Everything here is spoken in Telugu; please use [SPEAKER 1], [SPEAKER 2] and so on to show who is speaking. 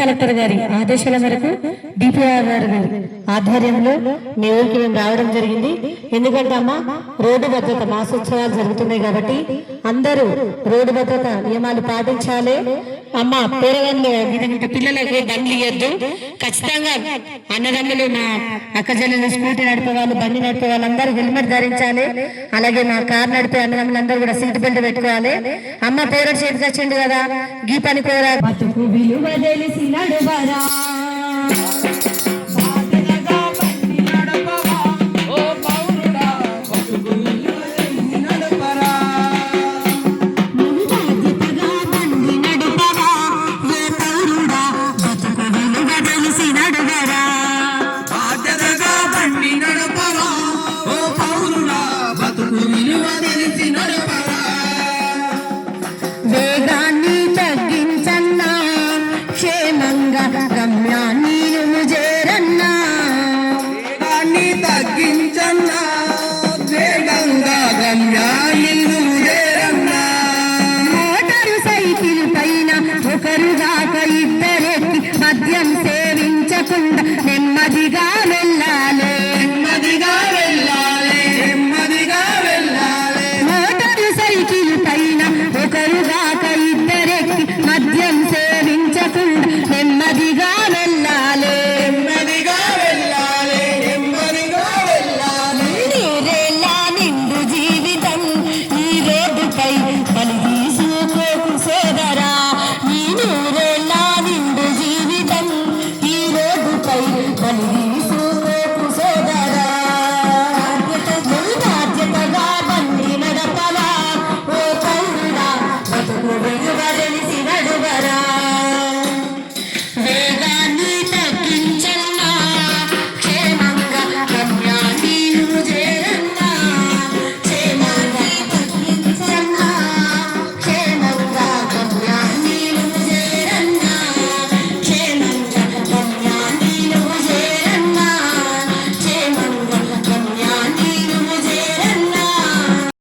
[SPEAKER 1] కలెక్టర్ గారి ఆదేశాల మేరకు డిపిఆర్ గారి ఆధ్వర్యంలో మీ ఊరికి మేము రావడం జరిగింది. ఎందుకంటే అమ్మ రోడ్డు భద్రత మాసోత్సవాలు జరుగుతున్నాయి కాబట్టి అందరూ రోడ్డు భద్రత నియమాలు పాటించాలి. అమ్మ పేరగాళ్ళు గిట్ట పిల్లలకు బండ్లు ఇవ్వద్దు ఖచ్చితంగా అన్నదమ్ములు మా అక్కజల్లు స్కూటీ నడిపే వాళ్ళు బండి నడిపే వాళ్ళందరూ హెల్మెట్ ధరించాలి. అలాగే మా కార్ నడిపే అన్నదమ్ములందరూ కూడా సీట్ బెల్ట్ పెట్టుకోవాలి. అమ్మ పేరెంట్ చేతికి వచ్చిండు కదా గీ పని కోరా వేగాన్ని తగ్గించన్నా క్షేమంగా రమ్యాన్ని నువ్వు చేరన్నా.
[SPEAKER 2] వేగాన్ని తగ్గించన్నా వేగంగా గమ్యాన్ని నువ్వు చేరన్నా.
[SPEAKER 1] మోటారు సైకిల్ పైన ఒకరుగాక ఇద్దరెక్కి మద్యం సేవించకుండా నెమ్మదిగా వెళ్ళా.
[SPEAKER 2] నెమ్మదిగా వెళ్ళాలి నెమ్మదిగా వెళ్ళాలి
[SPEAKER 1] నెమ్మదిగా వెళ్ళాలి. నీరేలా నిండు జీవితం ఈ రోడ్డుపై బలి తీసుకోకు సోదరా. ఈ నూరేలా నిండు జీవితం ఈ రోడ్డుపై బలి